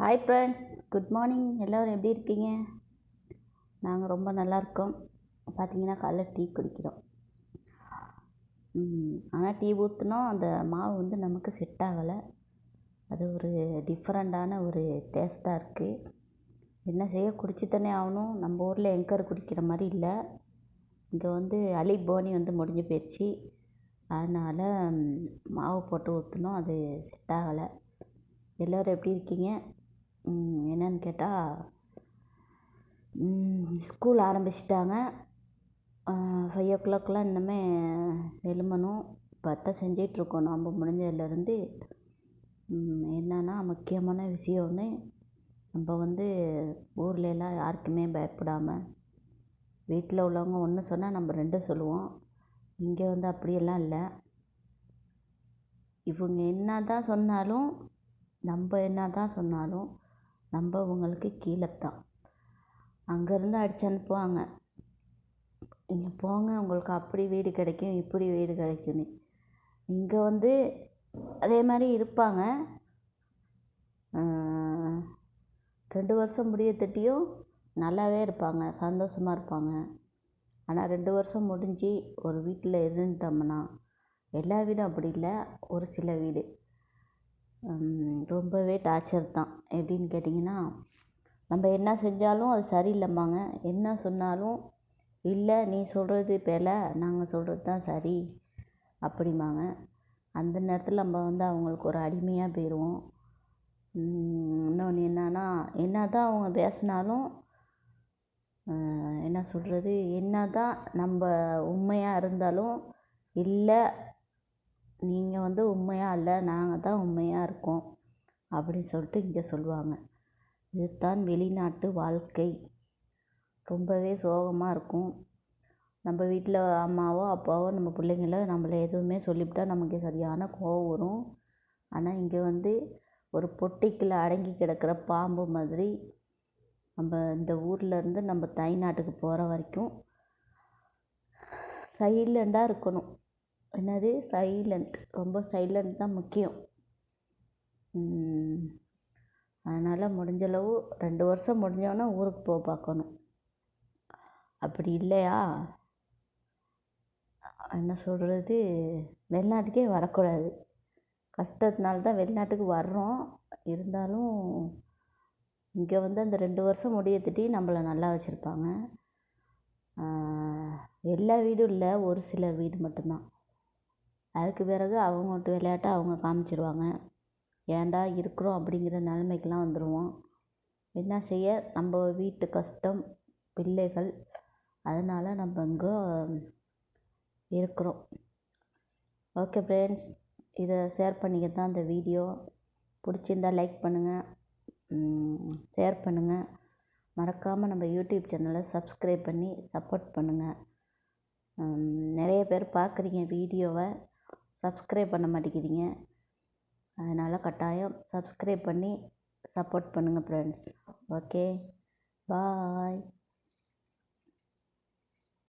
Hi friends good morning எல்லோரும் எப்படி இருக்கீங்க? நாங்கள் ரொம்ப நல்லாயிருக்கோம் பார்த்தீங்கன்னா காலைல டீ குடிக்கிறோம். ஆனால் டீ ஊற்றினோம் அந்த மாவு வந்து நமக்கு செட் ஆகலை. அது ஒரு டிஃப்ரெண்ட்டான ஒரு டேஸ்ட்டாக இருக்குது என்ன செய்ய குடிச்சுத்தானே ஆகணும். நம்ம ஊரில் எங்கர் குடிக்கிற மாதிரி இல்லை. இங்கே வந்து அலி போனி வந்து முடிஞ்சு போயிடுச்சு அதனால் மாவு போட்டு ஊற்றினோம் அது செட் ஆகலை. எல்லோரும் எப்படி இருக்கீங்க? என்னன்னு கேட்டால் ஸ்கூல் ஆரம்பிச்சிட்டாங்க. ஃபைவ் ஓ கிளாக்லாம் இன்னுமே எழும்பணும். இப்போ செஞ்சிகிட்ருக்கோம் நம்ம முடிஞ்சதுலேருந்து. என்னன்னா முக்கியமான விஷயம் ஒன்று நம்ம வந்து ஊரில் எல்லாம் யாருக்குமே பயப்படாமல் வீட்டில் உள்ளவங்க ஒன்று சொன்னால் நம்ம ரெண்டு சொல்லுவோம். இங்கே வந்து அப்படியெல்லாம் இல்லை. இவங்க என்ன தான் சொன்னாலும் நம்ம என்ன தான் சொன்னாலும் நம்ம அவங்களுக்கு கீழே தான் அங்கேருந்து அடித்து அனுப்புவாங்க. நீங்கள் போங்க உங்களுக்கு அப்படி வீடு கிடைக்கும் இப்படி வீடு கிடைக்குன்னு இங்கே வந்து அதே மாதிரி இருப்பாங்க. ரெண்டு வருஷம் முடிய தட்டியும் நல்லாவே இருப்பாங்க சந்தோஷமாக இருப்பாங்க. ஆனால் ரெண்டு வருஷம் முடிஞ்சு ஒரு வீட்டில் இருந்துட்டோம்னா எல்லா வீடும் அப்படி இல்லை ஒரு சில வீடு. ரொம்பவே டார்ச்சர் தான். எப்படின்னு கேட்டிங்கன்னா நம்ம என்ன செஞ்சாலும் அது சரியில்லைம்பாங்க. என்ன சொன்னாலும் இல்லை நீ சொல்கிறது பேலை நாங்கள் சொல்கிறது தான் சரி அப்படிம்பாங்க. அந்த நேரத்தில் நம்ம வந்து அவங்களுக்கு ஒரு அடிமையாக போயிடுவோம் இன்னொன்று என்னன்னா என்ன தான் அவங்க பேசினாலும் என்ன சொல்கிறது என்ன தான் நம்ம உண்மையாக இருந்தாலும் இல்லை நீங்கள் வந்து உண்மையாக இல்லை நாங்கள் தான் உண்மையாக இருக்கோம் அப்படின்னு சொல்லிட்டு இங்கே சொல்லுவாங்க. இதுதான் வெளிநாட்டு வாழ்க்கை. ரொம்பவே சோகமாக இருக்கும். நம்ம வீட்டில் அம்மாவோ அப்பாவோ நம்ம பிள்ளைங்களோ நம்மளை எதுவுமே சொல்லிவிட்டா நமக்கு சரியான கோவம் வரும். ஆனால் இங்கே வந்து ஒரு பொட்டிக்குள்ளே அடங்கி கிடக்கிற பாம்பு மாதிரி நம்ம இந்த ஊர்லேருந்து நம்ம தாய்நாட்டுக்கு போகிற வரைக்கும் சைலண்டாக இருக்கணும். என்னது? சைலண்ட் ரொம்ப சைலண்ட் தான் முக்கியம். அதனால் முடிஞ்சளவு ரெண்டு வருஷம் முடிஞ்சோடனே ஊருக்கு போக பார்க்கணும் அப்படி இல்லையா? என்ன சொல்கிறது வெளிநாட்டுக்கே வரக்கூடாது. கஷ்டத்தினால தான் வெளிநாட்டுக்கு வர்றோம். இருந்தாலும் இங்கே வந்து அந்த ரெண்டு வருஷம் முடியத்துட்டி நம்மளை நல்லா வச்சுருப்பாங்க. எல்லா வீடும் இல்லை. ஒரு சில வீடு மட்டும்தான். அதுக்கு பிறகு அவங்க விட்டு விளையாட்ட அவங்க காமிச்சிருவாங்க. ஏன்டா இருக்கிறோம் அப்படிங்கிற நிலமைக்கெலாம் வந்துடுவோம் என்ன செய்ய? நம்ம வீட்டு கஷ்டம் பிள்ளைகள் அதனால் நம்ம இங்கே இருக்கிறோம். ஓகே ஃப்ரெண்ட்ஸ் இதை ஷேர் பண்ணிக்க தான் இந்த வீடியோ பிடிச்சிருந்தா லைக் பண்ணுங்கள் ஷேர் பண்ணுங்கள் மறக்காமல் நம்ம யூடியூப் சேனலை சப்ஸ்கிரைப் பண்ணி சப்போர்ட் பண்ணுங்கள் நிறைய பேர் பார்க்குறீங்க வீடியோவை சப்ஸ்கிரைப் பண்ண மாட்டேங்கிறீங்க. அதனால் கட்டாயம் சப்ஸ்கிரைப் பண்ணி சப்போர்ட் பண்ணுங்கள் ஃப்ரெண்ட்ஸ் ஓகே பாய்